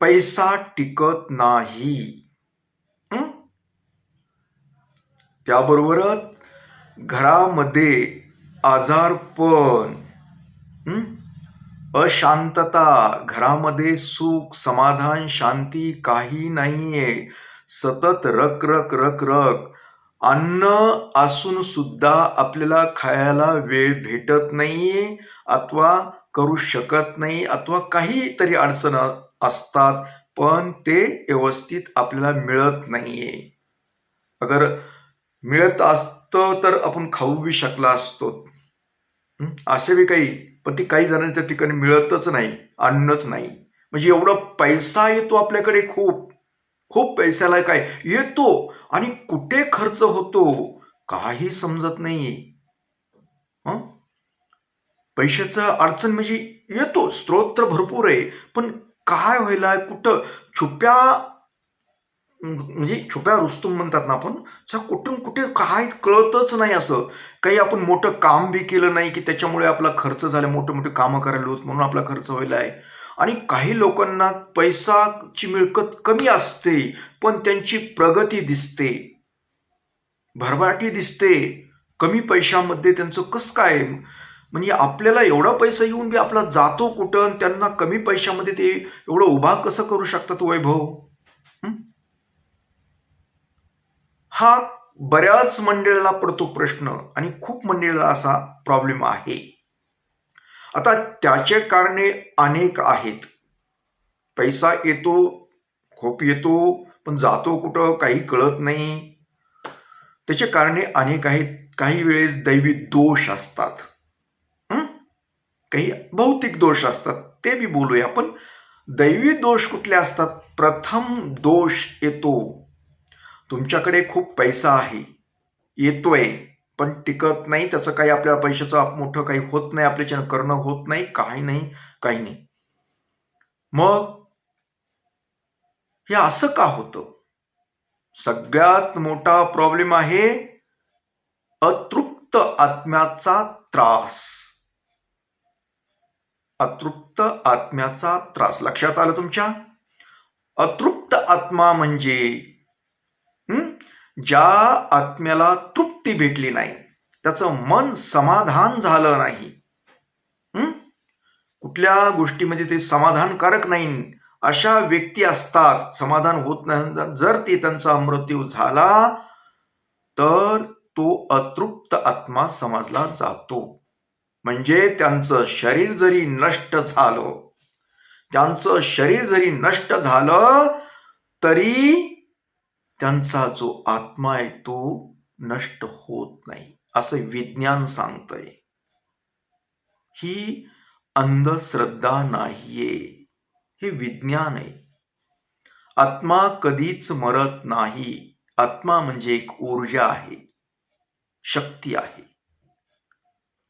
पैसा टिकत नाही. त्याबरोबरच घरामध्ये आजारपण अशांतता घरामध्ये सुख समाधान शांती काही नाहीये. सतत रक रक रक रक अन्न असून सुद्धा आपल्याला खायला वेळ भेटत नाहीये अथवा करू शकत नाही अथवा काहीतरी अडचण असतात पण ते व्यवस्थित आपल्याला मिळत नाहीये. अगर मिळत असतं तर आपण खाऊ बी शकला असतो. असे बी काही पण ती काही जणांच्या ठिकाणी मिळतच नाही अन्नच नाही. म्हणजे एवढा पैसा येतो आपल्याकडे खूप. खूप पैशाला काय? येतो आणि कुठे खर्च होतो? काही समजत नाहीये. पैशाचा अडचण म्हणजे येतो स्त्रोत तर भरपूर आहे पण काय व्हायला कुठं? छुप्या म्हणजे छुप्या रुस्तुम म्हणतात ना आपण त्या कुठून कुठे काय कळतच नाही असं. काही आपण मोठं काम बी केलं नाही की त्याच्यामुळे आपला खर्च झाला मोठे मोठे कामं करायला होत म्हणून आपला खर्च व्हायला आहे आणि काही लोकांना पैसाची मिळकत कमी असते पण त्यांची प्रगती दिसते. भरभाटी दिसते. कमी पैशामध्ये त्यांचं कसं काय? म्हणजे आपल्याला एवढा पैसा येऊन बी आपला जातो कुठं आणि त्यांना कमी पैशामध्ये ते एवढं उभा कसं करू शकतात वैभव? हा? बऱ्याच मंडळीला पडतो प्रश्न आणि खूप मंडळीला असा प्रॉब्लेम आहे. आता त्याचे कारणे अनेक आहेत. पैसा येतो खूप येतो पण जातो कुठं काही कळत नाही. त्याचे कारणे अनेक आहेत. काही वेळेस दैवी दोष असतात. काही भौतिक दोष असतात ते बी बोलूया. आपण दैवी दोष कुठले असतात? प्रथम दोष येतो. तुमच्याकडे खूप पैसा आहे. येतोय पण टिकत नाही त्याचं काही आपल्याला पैशाचं मोठं काही होत नाही आपल्याच्या करणं होत नाही काही नाही काही नाही. मग हे असं का होतं? सगळ्यात मोठा प्रॉब्लेम आहे अतृप्त आत्म्याचा त्रास. अतृप्त आत्म्याचा त्रास. लक्षात आला तुमच्या? अतृप्त आत्मा म्हणजे ज्या आत्म्याला तृप्ती भेटली नाही त्याचं मन समाधान झालं नाही. कुठल्या गोष्टीमध्ये ते समाधानकारक नाही. अशा व्यक्ती असतात. समाधान होत नाही. जर ते त्यांचा मृत्यू झाला तर तो अतृप्त आत्मा समजला जातो. म्हणजे त्यांचं शरीर जरी नष्ट झालं त्यांचं शरीर जरी नष्ट झालं तरी त्यांचा जो आत्मा आहे तो नष्ट होत नाही असं विज्ञान सांगतंय. ही अंधश्रद्धा नाहीये हे विज्ञान आहे. आत्मा कधीच मरत नाही आत्मा म्हणजे एक ऊर्जा आहे शक्ती आहे.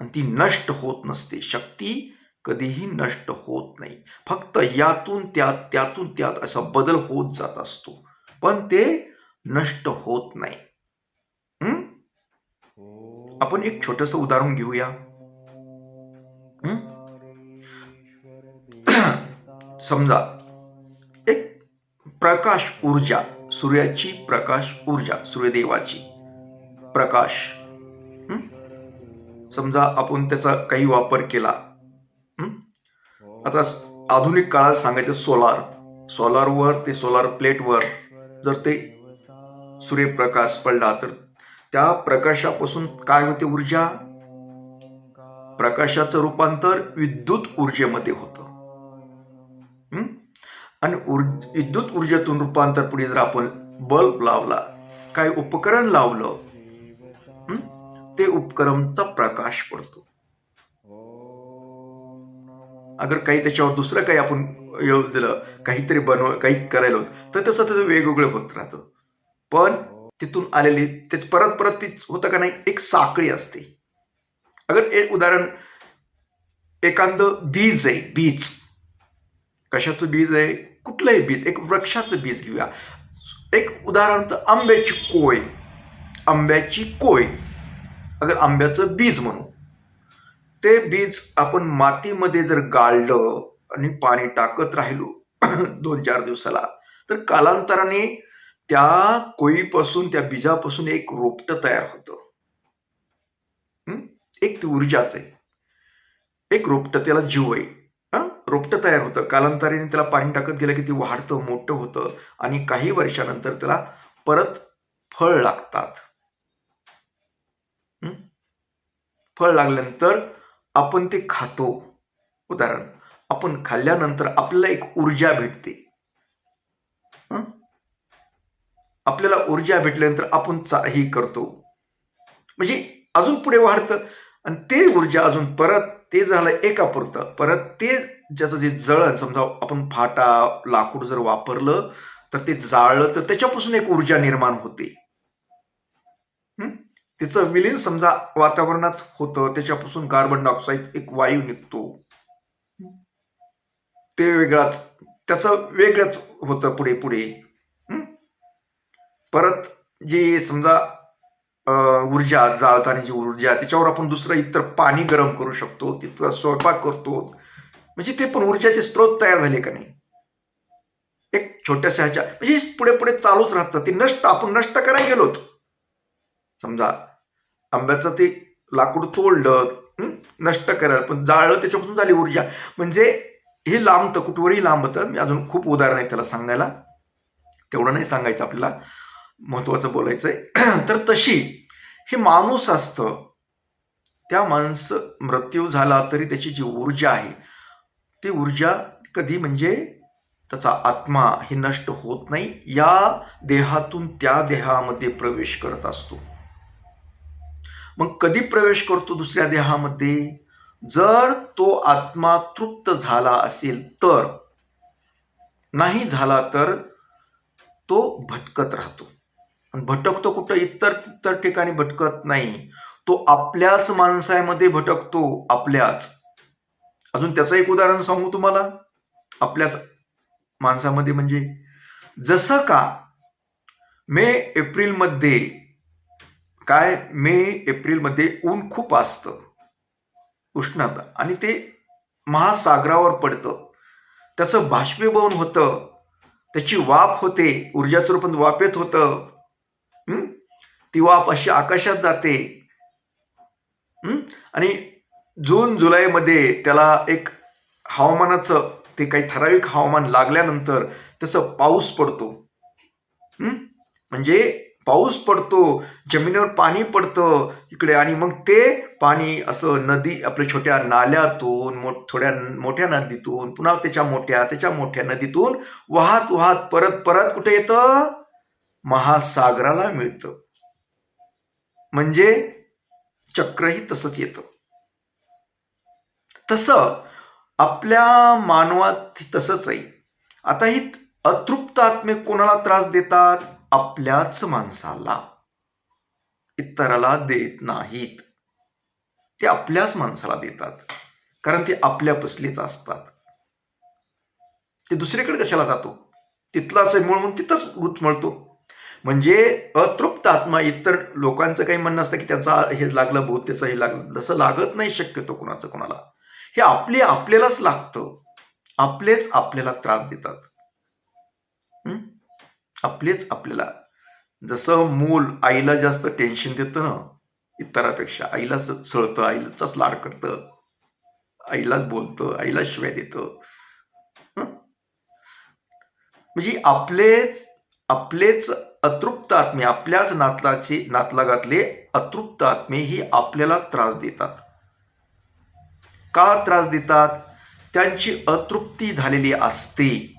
आणि ती नष्ट होत नसते. शक्ती कधीही नष्ट होत नाही. फक्त यातून त्यात त्यातून त्यात असा बदल होत जात असतो. पण ते नष्ट होत नाही. आपण एक छोटस उदाहरण घेऊया. समजा एक प्रकाश ऊर्जा सूर्याची प्रकाश ऊर्जा सूर्यदेवाची प्रकाश समजा आपण त्याचा काही वापर केला. आता आधुनिक काळात सांगायचं सोलार. सोलारवर ते सोलार प्लेटवर जर ते सूर्यप्रकाश पडला तर त्या प्रकाशापासून काय होते ऊर्जा? प्रकाशाचं रूपांतर विद्युत ऊर्जेमध्ये होतं. आणि विद्युत ऊर्जेतून रूपांतर पुढे जर आपण बल्ब लावला काय उपकरण लावलं ते उपक्रमचा प्रकाश पडतो. अगर काही त्याच्यावर दुसरं काही आपण येऊ दिलं काहीतरी बनव काही करायला होतं तर तसं त्याचं वेगवेगळं होत राहतं. पण तिथून आलेली ते परत परत ती होतं का नाही एक साखळी असते. अगर एक उदाहरण एखादं बीज आहे बीज. कशाचं बीज आहे? कुठलंही बीज एक वृक्षाचं बीज घेऊया. एक उदाहरण तर आंब्याची कोय. आंब्याची कोय. अगर आंब्याचं बीज म्हणू ते बीज आपण मातीमध्ये जर गाळलं आणि पाणी टाकत राहिलो दोन चार दिवसाला तर कालांतराने त्या कोळीपासून त्या बीजापासून एक रोपट तयार होतं. एक ती ऊर्जाच आहे. एक रोपट त्याला जीव आहे. रोपट तयार होतं. कालांतराने त्याला पाणी टाकत गेलं की ते वाढतं मोठं होतं आणि काही वर्षानंतर त्याला परत फळ लागतात हं? फळ लागल्यानंतर आपण ते खातो. उदाहरण आपण खाल्ल्यानंतर आपल्याला एक ऊर्जा भेटते. आपल्याला ऊर्जा भेटल्यानंतर आपण चाही करतो. म्हणजे अजून पुढे वाढतं. आणि ते ऊर्जा अजून परत ते झालं एका पुरतं परत ते ज्याचं जे जळण समजा आपण फाटा लाकूड जर वापरलं तर ते जाळलं तर त्याच्यापासून एक ऊर्जा निर्माण होते. तिचं विलीन समजा वातावरणात होतं त्याच्यापासून कार्बन डायऑक्साईड एक वायू निघतो. ते वेगळाच त्याचं वेगळंच होतं पुढे पुढे. परत जी समजा ऊर्जा जाळताना जी ऊर्जा त्याच्यावर आपण दुसरं इतर पाणी गरम करू शकतो तिथं स्वयंपाक करतो. म्हणजे ते पण ऊर्जाचे स्रोत तयार झाले का नाही? एक छोट्याशा ह्याच्या म्हणजे पुढे पुढे चालूच राहतं. ते नष्ट आपण नष्ट करायला गेलोत. समजा आंब्याचं ते लाकूड तोडलं नष्ट करायला पण जाळलं त्याच्यापासून झाली ऊर्जा. म्हणजे हे लांबतं कुठवरही लांबतं मी अजून खूप उदाहरण आहे त्याला सांगायला. तेवढं नाही सांगायचं आपल्याला महत्वाचं आहे तर तशी हे माणूस असतं त्या माणसं मृत्यू झाला तरी त्याची जी ऊर्जा आहे ती ऊर्जा कधी म्हणजे त्याचा आत्मा हे नष्ट होत नाही या देहातून त्या देहामध्ये प्रवेश करत असतो. मग कधी प्रवेश करतो दुसऱ्या देहामध्ये? जर तो आत्मा तृप्त झाला असेल तर नाही झाला तर तो भटकत राहतो. भटकतो कुठं? इतर इतर ठिकाणी भटकत नाही. तो आपल्याच माणसामध्ये भटकतो आपल्याच. अजून त्याचं एक उदाहरण सांगू तुम्हाला. आपल्याच माणसामध्ये म्हणजे जसं का मे एप्रिलमध्ये काय मे एप्रिलमध्ये ऊन खूप असतं. उष्णता. आणि ते महासागरावर पडतं. त्याचं बाष्पीभवन होतं. त्याची वाफ होते. ऊर्जाचं रूपात वाफेत होतं. ती वाफ अशी आकाशात जाते. आणि जून जुलैमध्ये त्याला एक हवामानाचं ते काही ठराविक हवामान लागल्यानंतर त्याचं पाऊस पडतो. म्हणजे पाऊस पडतो जमिनीवर पाणी पडतं इकडे आणि मग ते पाणी असं नदी आपल्या छोट्या नाल्यातून मोठ थोड्या मोठ्या नदीतून पुन्हा त्याच्या मोठ्या त्याच्या मोठ्या नदीतून वाहत वाहत परत परत कुठे येतं? महासागराला मिळतं. म्हणजे चक्रही तसंच येतं. तसं आपल्या मानवात तसंच आहे. आता ही अतृप्त आत्मे कोणाला त्रास देतात? आपल्याच माणसाला इतराला देत नाहीत. ते आपल्याच माणसाला देतात. कारण ते आपल्या पसलीच असतात. ते दुसरीकडे कशाला जातो? तिथला असं म्हणून तिथंच गुतमळतो म्हणजे अतृप्त आत्मा इतर लोकांचं काही म्हणणं असतं की त्याचा हे लागलं भूत त्याचं हे लागलं तसं लागत नाही शक्यतो कुणाचं कोणाला. हे आपले आपल्यालाच लागतं. आपलेच आपल्याला त्रास देतात. आपलेच आपल्याला. जसं मूल आईला जास्त टेन्शन देतं ना इतरापेक्षा. आईला सळतं आईलाच लाड करतं. आईलाच बोलतं आईला शिवाय देतं. म्हणजे आपलेच आपलेच अतृप्त आत्मे आपल्याच नातलाचे नातलागातले अतृप्त आत्मे ही आपल्याला त्रास देतात. का त्रास देतात? त्यांची अतृप्ती झालेली असते.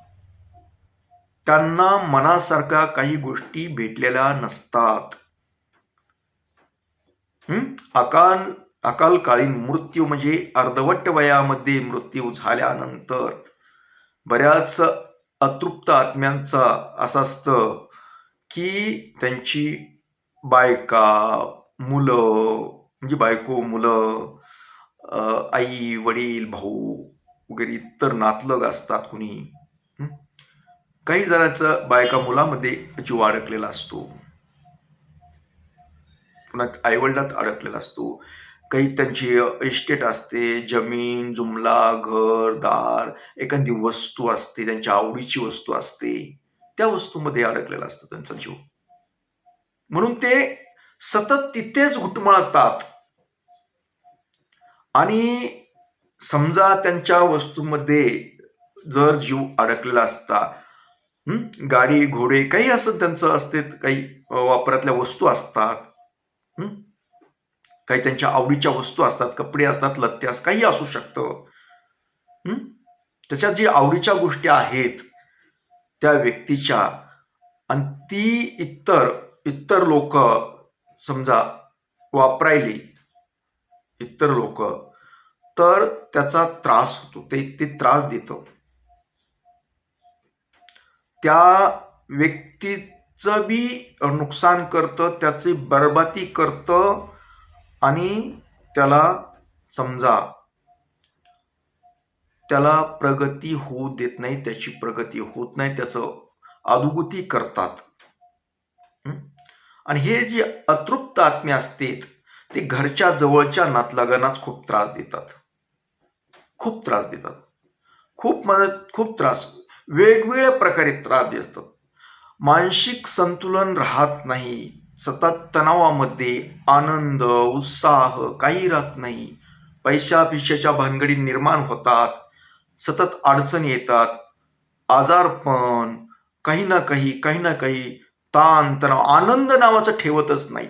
त्यांना मनासारख्या काही गोष्टी भेटलेल्या नसतात. अकाल अकालकालीन मृत्यू म्हणजे अर्धवट वयामध्ये मृत्यू झाल्यानंतर बऱ्याच अतृप्त आत्म्यांचा असं असतं की त्यांची बायका मुलं म्हणजे बायको मुलं आई वडील भाऊ वगैरे इतर नातलग असतात कुणी. काही जणांचा बायका मुलामध्ये जीव अडकलेला असतो पुन्हा आईवडिलात अडकलेला असतो काही त्यांची इस्टेट असते जमीन जुमला घर दार एखादी वस्तू असते त्यांच्या आवडीची वस्तू असते त्या वस्तूमध्ये अडकलेला असतो त्यांचा जीव. म्हणून ते सतत तिथेच घुटमळतात. आणि समजा त्यांच्या वस्तूमध्ये जर जीव अडकलेला असता गाडी घोडे काही असं त्यांचं असते काही वापरातल्या वस्तू असतात. काही त्यांच्या आवडीच्या वस्तू असतात कपडे असतात लत्ते काही असू शकतं. त्याच्या त्याच्यात जी आवडीच्या गोष्टी आहेत त्या व्यक्तीच्या आणि ती इतर इतर लोक समजा वापरायली इतर लोक तर त्याचा त्रास होतो. ते ते त्रास देतं. त्या व्यक्तीचं बी नुकसान करतं त्याची बरबाती करतं आणि त्याला समजा त्याला प्रगती होऊ देत नाही त्याची प्रगती होत नाही त्याचं अधोगती करतात. आणि हे जे अतृप्त आत्मे असतात ते घरच्या जवळच्या नातलागांनाच खूप त्रास देतात. खूप त्रास देतात. खूप मदत खूप त्रास वेगवेगळ्या प्रकारे त्रास देतात मानसिक संतुलन राहत नाही. सतत तणावामध्ये आनंद उत्साह काही राहत नाही. पैशा पिशाच्या भानगडी निर्माण होतात. सतत अडचणी येतात. आजारपण काही ना काही काही ना काही ताण तणाव आनंद नावाचं ठेवतच नाही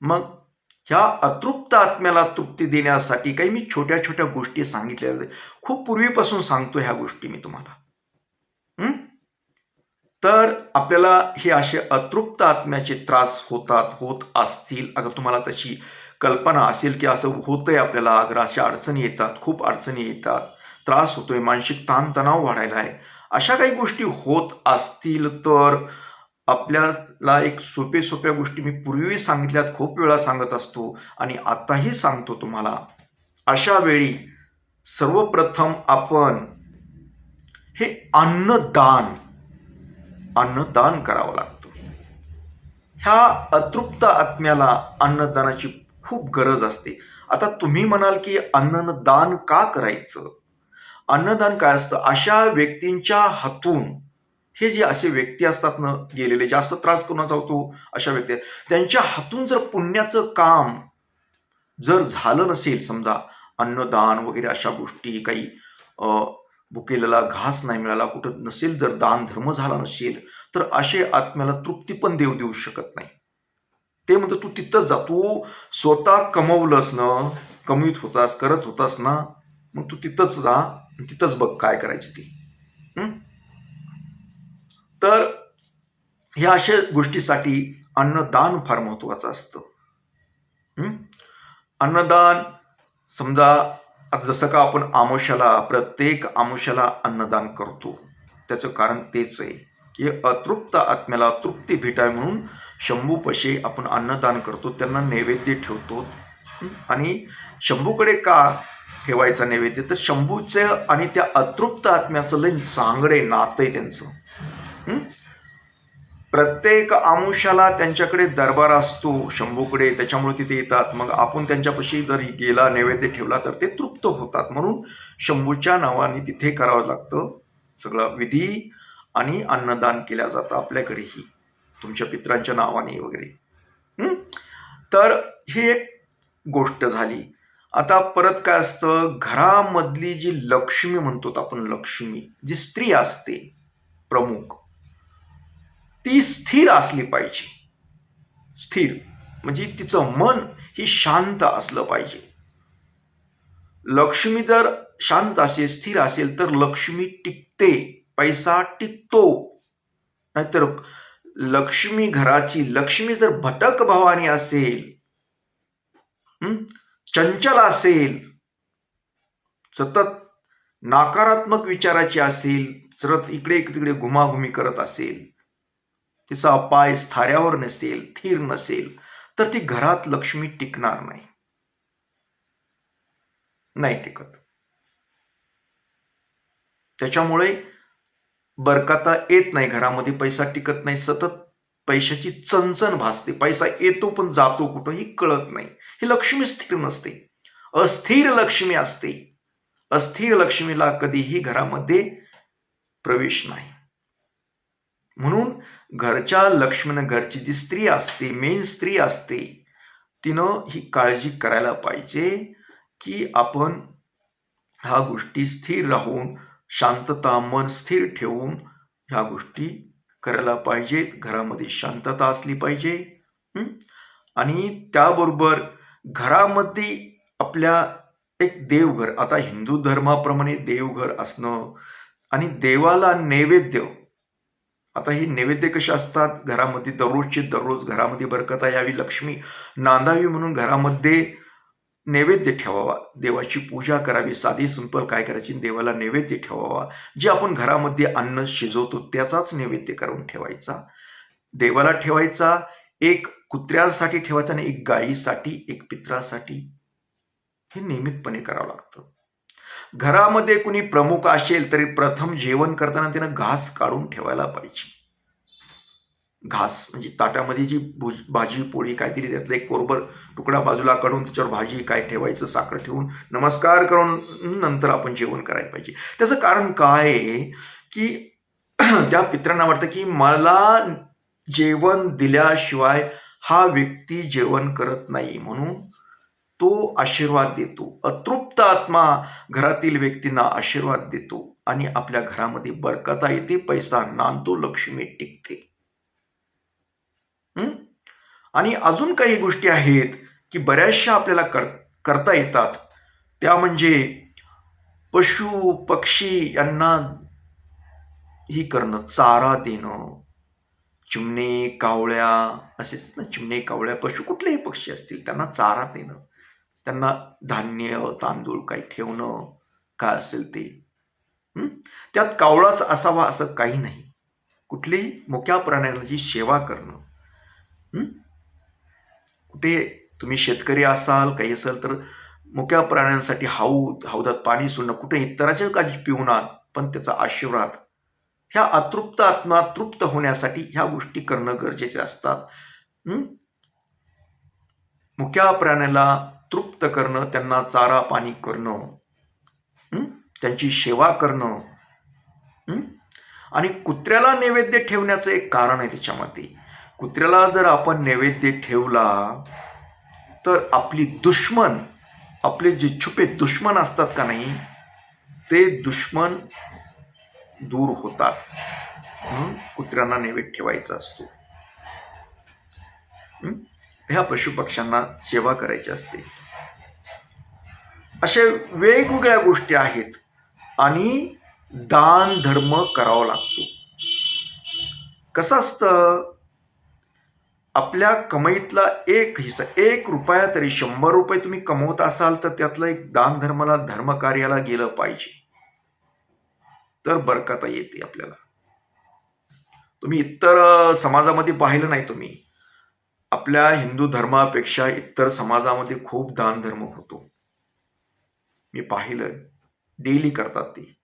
मग ह्या अतृप्त आत्म्याला तृप्ती देण्यासाठी काही मी छोट्या छोट्या गोष्टी सांगितल्या खूप पूर्वीपासून सांगतो ह्या गोष्टी मी तुम्हाला. तर आपल्याला हे असे अतृप्त आत्म्याचे त्रास होतात होत असतील. अगर तुम्हाला तशी कल्पना असेल की असं होतंय आपल्याला अगर अशा अडचणी येतात खूप अडचणी येतात त्रास होतोय मानसिक ताणतणाव वाढायला आहे. अशा काही गोष्टी होत असतील तर आपल्याला एक सोपे सोप्या गोष्टी मी पूर्वी सांगितल्यात खूप वेळा सांगत असतो आणि आताही सांगतो तुम्हाला. अशा वेळी सर्वप्रथम आपण हे अन्नदान अन्नदान करावं लागतं. ह्या अतृप्त आत्म्याला अन्नदानाची खूप गरज असते. आता तुम्ही म्हणाल की अन्नदान का करायचं? अन्नदान काय असतं? अशा व्यक्तींच्या हातून हे जे असे व्यक्ती असतात ना गेलेले जास्त त्रास कोणाचा होतो अशा व्यक्ती. त्यांच्या हातून जर पुण्याचं काम जर झालं नसेल समजा अन्नदान वगैरे अशा गोष्टी काही भुकेलेला घास नाही मिळाला कुठं नसेल जर दान धर्म झाला नसेल तर असे आत्म्याला तृप्ती पण देव देऊ शकत नाही. ते म्हणतो तू तिथंच जा. तू स्वतः कमवलंस ना कमवीत होतास करत होतास ना मग तू तिथंच जा तिथंच बघ काय करायचं ते. तर ह्या अशा गोष्टीसाठी अन्नदान फार महत्वाचं असतं. अन्नदान समजा जसं का आपण आमोशाला प्रत्येक आमोशाला अन्नदान करतो. त्याचं कारण तेच आहे की अतृप्त आत्म्याला तृप्ती भेटाय म्हणून शंभूपशे आपण अन्नदान करतो त्यांना नैवेद्य ठेवतो. आणि शंभूकडे का ठेवायचा नैवेद्य? तर शंभूचं आणि त्या अतृप्त आत्म्याचं लय सांगडे नातं आहे त्यांचं. प्रत्येक अंशाला त्यांच्याकडे दरबार असतो शंभूकडे त्याच्यामुळे तिथे येतात. मग आपण त्यांच्यापाशी जर गेला नैवेद्य ठेवला तर ते तृप्त होतात. म्हणून शंभूच्या नावाने तिथे करावं लागतं. सगळं विधी आणि अन्नदान केल्या जातं आपल्याकडेही. तुमच्या पित्रांच्या नावाने वगैरे. तर ही एक गोष्ट झाली. आता परत काय असतं? घरामधली जी लक्ष्मी म्हणतो आपण लक्ष्मी जी स्त्री असते प्रमुख ती स्थिर असली पाहिजे. स्थिर. म्हणजे तिचं मन ही शांत असलं पाहिजे. लक्ष्मी जर शांत असेल स्थिर असेल तर लक्ष्मी टिकते पैसा टिकतो. नाहीतर लक्ष्मी घराची लक्ष्मी जर भटक भावानी असेल चंचल असेल सतत नकारात्मक विचाराची असेल सतत इकडे तिकडे घुमाघुमी करत असेल तिचा पाय स्थाऱ्यावर नसेल थीर नसेल तर ती घरात लक्ष्मी टिकणार नाही. नाही टिकत. त्याच्यामुळे बरकाता येत नाही घरामध्ये पैसा टिकत नाही सतत पैशाची चणचण भासते. पैसा येतो पण जातो कुठंही कळत नाही. ही लक्ष्मी स्थिर नसते. अस्थिर लक्ष्मी असते. अस्थिर लक्ष्मीला कधीही घरामध्ये प्रवेश नाही. म्हणून घरच्या लक्ष्मण घरची जी स्त्री असते मेन स्त्री असते तिनं ही काळजी करायला पाहिजे की आपण ह्या गोष्टी स्थिर राहून शांतता मन स्थिर ठेवून ह्या गोष्टी करायला पाहिजेत. घरामध्ये शांतता असली पाहिजे आणि त्याबरोबर घरामध्ये आपल्या एक देवघर आता हिंदू धर्माप्रमाणे देवघर असणं आणि देवाला नैवेद्य आता ही नैवेद्य कशी असतात? घरामध्ये दररोजचे दररोज घरामध्ये बरकता यावी लक्ष्मी नांदावी म्हणून घरामध्ये नैवेद्य ठेवावा. देवाची पूजा करावी साधी सिंपल काय करायची? देवाला नैवेद्य ठेवावा. जे आपण घरामध्ये अन्न शिजवतो त्याचाच नैवेद्य करून ठेवायचा. देवाला ठेवायचा एक कुत्र्यासाठी ठेवायचा आणि एक गायीसाठी एक पित्रासाठी. हे नियमितपणे करावं लागतं. घरामध्ये कुणी प्रमुख असेल तरी प्रथम जेवण करताना त्यानं घास काढून ठेवायला पाहिजे. घास म्हणजे ताटामध्ये जी भुज भाजी पोळी काहीतरी त्यातला एक कोरभर तुकडा बाजूला काढून त्याच्यावर भाजी काय ठेवायचं साखर ठेवून नमस्कार करून नंतर आपण जेवण करायला पाहिजे. त्याचं कारण काय आहे की त्या पित्रांना वाटतं की मला जेवण दिल्याशिवाय हा व्यक्ती जेवण करत नाही. म्हणून तो आशीर्वाद देतो. अतृप्त आत्मा घरातील व्यक्तींना आशीर्वाद देतो आणि आपल्या घरामध्ये बरकता येते पैसा नांदतो लक्ष्मी टिकते. आणि अजून काही गोष्टी आहेत की बऱ्याचशा आपल्याला कर करता येतात. त्या म्हणजे पशु पक्षी यांना ही करणं चारा देणं. चिमणे कावळ्या असे असतात ना चिमणे कावळ्या पशु कुठलेही पक्षी असतील त्यांना चारा देणं. त्यांना धान्य तांदूळ काही ठेवणं काय असेल ते त्यात कावळाच असावा असं काही नाही. कुठलेही मोक्या प्राण्यांची सेवा करणं कुठे तुम्ही शेतकरी असाल काही असाल तर मुक्या प्राण्यांसाठी हौद हौदात पाणी सोडणं कुठे इतराचे काही पिवणार पण त्याचा आशीर्वाद. ह्या अतृप्त आत्मा तृप्त होण्यासाठी ह्या गोष्टी करणं गरजेचे असतात मुक्या प्राण्याला तृप्त करणं त्यांना चारा पाणी करणं त्यांची सेवा करणं आणि कुत्र्याला नैवेद्य ठेवण्याचं एक कारण आहे त्याच्यामध्ये. कुत्र्याला जर आपण नैवेद्य ठेवला तर आपली दुश्मन आपले जे छुपे दुश्मन असतात का नाही ते दुश्मन दूर होतात. कुत्र्यांना नैवेद्य ठेवायचा असतो. ह्या पशुपक्ष्यांना सेवा करायची असते. अशा वेगवेगळ्या गोष्टी आहेत आणि दान धर्म करावा लागतो. कसं असतं? आपल्या कमाईतला एक हिस्सा एक रुपया तरी शंभर रुपये तुम्ही कमवत असाल तर त्यातलं एक दान धर्माला धर्मकार्याला गेलं पाहिजे. तर बरकता येते आपल्याला. तुम्ही इतर समाजामध्ये पाहिलं नाही तुम्ही. आपल्या हिंदू धर्मापेक्षा इतर समाजामध्ये खूप दान धर्म होतो. मी पाहिलं डेली करतात ते.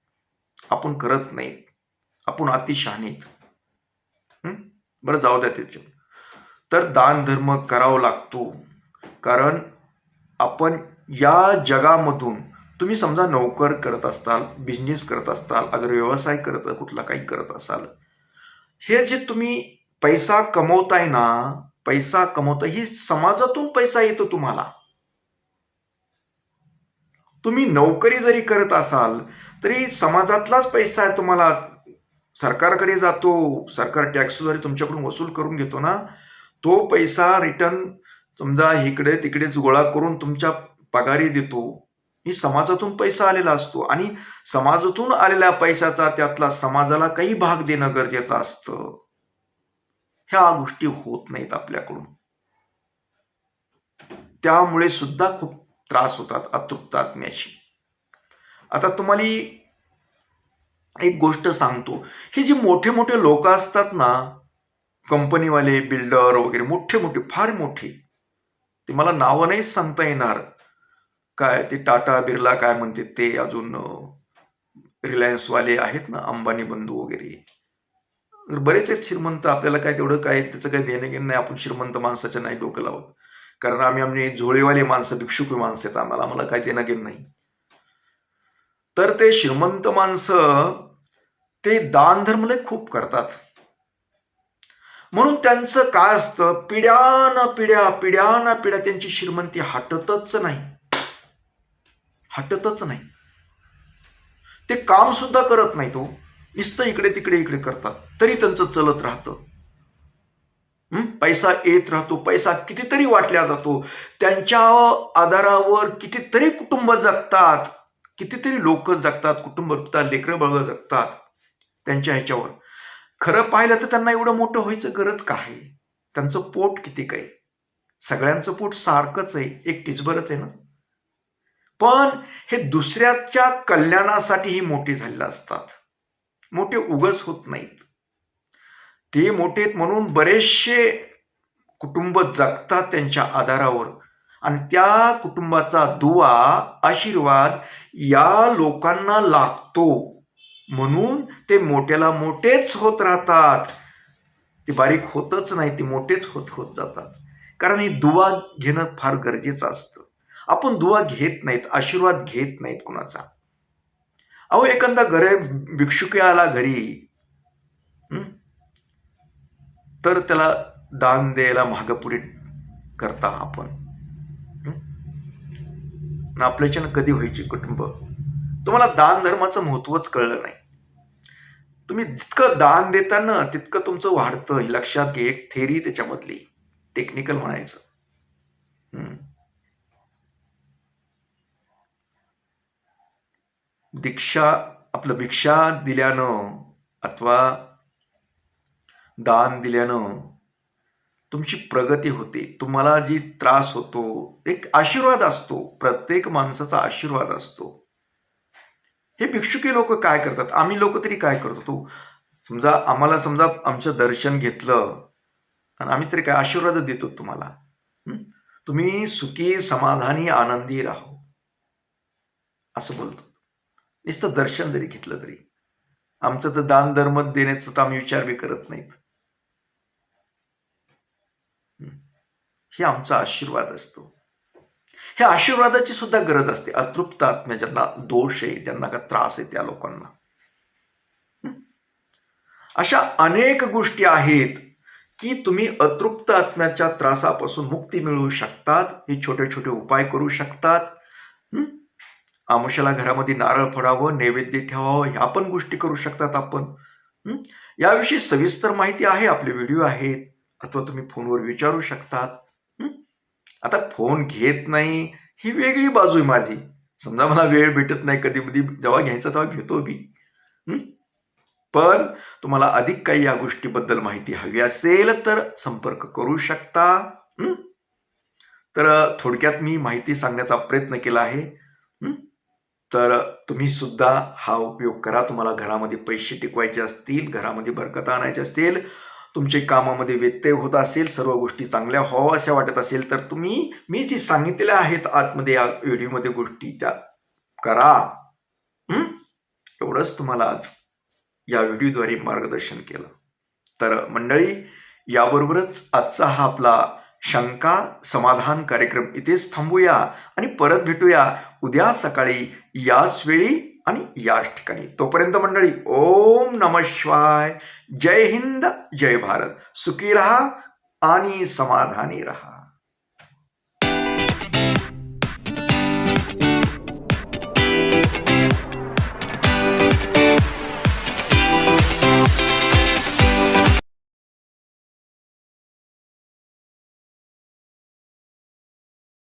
आपण करत नाहीत. आपण अतिशहाणीत. बरं जाऊ द्या त्याच्या तर दान धर्म करावा लागतो. कारण आपण या जगामधून तुम्ही समजा नोकर करत असताल बिझनेस करत असताल अगर व्यवसाय करत कुठला काही करत असाल. हे जे तुम्ही पैसा कमवताय ना पैसा कमवतो ही समाजातून पैसा येतो तुम्हाला. तुम्ही नोकरी जरी करत असाल तरी समाजातलाच पैसा आहे तुम्हाला सरकारकडे जातो सरकार टॅक्सद्वारे तुमच्याकडून वसूल करून घेतो ना तो पैसा रिटर्न समजा इकडे तिकडेच गोळा करून तुमच्या पगारी देतो. ही समाजातून पैसा आलेला असतो आणि समाजातून आलेल्या पैशाचा त्यातला समाजाला काही भाग देणं गरजेचं असतं. ह्या गोष्टी होत नाहीत आपल्याकडून. त्यामुळे सुद्धा खूप त्रास होतात अतृप्त आत्म्याशी. आता तुम्हाला एक गोष्ट सांगतो. हे जी मोठे मोठे लोक असतात ना कंपनीवाले बिल्डर वगैरे मोठे मोठे फार मोठे ते मला नावं नाही सांगता येणार. काय ते टाटा बिर्ला काय म्हणते ते अजून रिलायन्सवाले आहेत ना अंबानी बंधू वगैरे. बरेच आहेत श्रीमंत आपल्याला काय तेवढं काय त्याचं काही देणं घेणं नाही आपण श्रीमंत माणसाच्या नाही डोकं लावत. कारण आम्ही आम्ही झोळेवाले माणसं भिक्षुक माणसं आहेत आम्हाला आम्हाला काय देणं घेणं नाही. तर ते श्रीमंत माणसं ते दान धर्म लय खूप करतात. म्हणून त्यांचं काय असतं पिढ्याना पिढ्या पिढ्याना पिढ्या त्यांची श्रीमंती हटतच नाही. हटतच नाही. ते काम सुद्धा करत नाही तो हो. नुसतं इकडे तिकडे इकडे करतात. तरी त्यांचं चलत राहतं. पैसा येत राहतो. पैसा कितीतरी वाटल्या जातो. त्यांच्या आधारावर कितीतरी कुटुंब जगतात. कितीतरी लोक जगतात. कुटुंब जगतात. लेकरं बळ जगतात. त्यांच्या ह्याच्यावर. खरं पाहिलं तर त्यांना एवढं मोठं व्हायचं गरज का आहे? त्यांचं पोट किती काय सगळ्यांचं पोट सारखंच आहे. एक टिचबरच आहे ना? पण हे दुसऱ्याच्या कल्याणासाठीही मोठी झालेले असतात. मोठे उगच होत नाहीत. ते मोठे म्हणून बरेचसे कुटुंब जगतात त्यांच्या आधारावर. आणि त्या कुटुंबाचा दुवा आशीर्वाद या लोकांना लागतो. म्हणून ते मोठ्याला मोठेच होत राहतात. ते बारीक होतच नाही ते मोठेच होत होत जातात. कारण हे दुवा घेणं फार गरजेचं असतं. आपण दुवा घेत नाहीत आशीर्वाद घेत नाहीत कुणाचा. अहो एखादा घरे भिक्षुकी आला घरी तर त्याला दान द्यायला महागपुरी करता आपण आपल्याच्यानं कधी व्हायची कुटुंब? तुम्हाला दान धर्माचं महत्वच कळलं नाही. तुम्ही जितकं दान देता ना तितकं तुमचं वाढतं. लक्षात घे एक थेरी त्याच्यामधली टेक्निकल म्हणायचं. दीक्षा आपलं भिक्षा दिल्यानं अथवा दान दिल्यानं तुमची प्रगती होते. तुम्हाला जी त्रास होतो एक आशीर्वाद असतो. प्रत्येक माणसाचा आशीर्वाद असतो. हे भिक्षुकी लोक काय करतात? आम्ही लोक तरी काय करतो? समजा आम्हाला समजा आमचं दर्शन घेतलं आणि आम्ही तरी काय आशीर्वाद देतो तुम्हाला? तुम्ही सुखी समाधानी आनंदी राहो. असं बोलतो. नुसतं दर्शन जरी घेतलं तरी. आमचं तर दान धर्म देण्याचं तर आम्ही विचार बी करत नाहीत. हे आमचा आशीर्वाद असतो. ह्या आशीर्वादाची सुद्धा गरज असते. अतृप्त आत्म्या ज्यांना दोष आहे त्यांना का त्रास आहे त्या लोकांना. अशा अनेक गोष्टी आहेत की तुम्ही अतृप्त आत्म्याच्या त्रासापासून मुक्ती मिळवू शकतात. हे छोटे छोटे उपाय करू शकतात. हं? आमुषाला घरामध्ये नारळ फोडावं नैवेद्य ठेवावं ह्या पण गोष्टी करू शकतात आपण. याविषयी सविस्तर माहिती आहे आपले व्हिडिओ आहेत. अथवा तुम्ही फोनवर विचारू शकतात. आता फोन घेत नाही ही वेगळी बाजू आहे माझी. समजा मला वेळ भेटत नाही कधी कधी जेव्हा घ्यायचा तेव्हा घेतो मी. पण तुम्हाला अधिक काही या गोष्टीबद्दल माहिती हवी असेल तर संपर्क करू शकता. तर थोडक्यात मी माहिती सांगण्याचा प्रयत्न केला आहे. तर तुम्ही सुद्धा हा उपयोग करा. तुम्हाला घरामध्ये पैसे टिकवायचे असतील घरामध्ये बरकत आणायचे असतील तुमचे कामामध्ये व्यत्यय होत असेल सर्व गोष्टी चांगल्या व्हावं अशा वाटत असेल तर तुम्ही मी जी सांगितलेल्या आहेत आतमध्ये या व्हिडिओमध्ये गोष्टी त्या करा. एवढंच तुम्हाला आज या व्हिडिओद्वारे मार्गदर्शन केलं. तर मंडळी याबरोबरच आजचा हा आपला शंका समाधान कार्यक्रम इथेच थांबूया आणि परत भेटूया उद्या सकाळी याच वेळी आणि याच ठिकाणी. तोपर्यंत मंडळी ओम नम शिवाय. जय हिंद जय भारत. सुखी रहा आणि समाधानी रहा.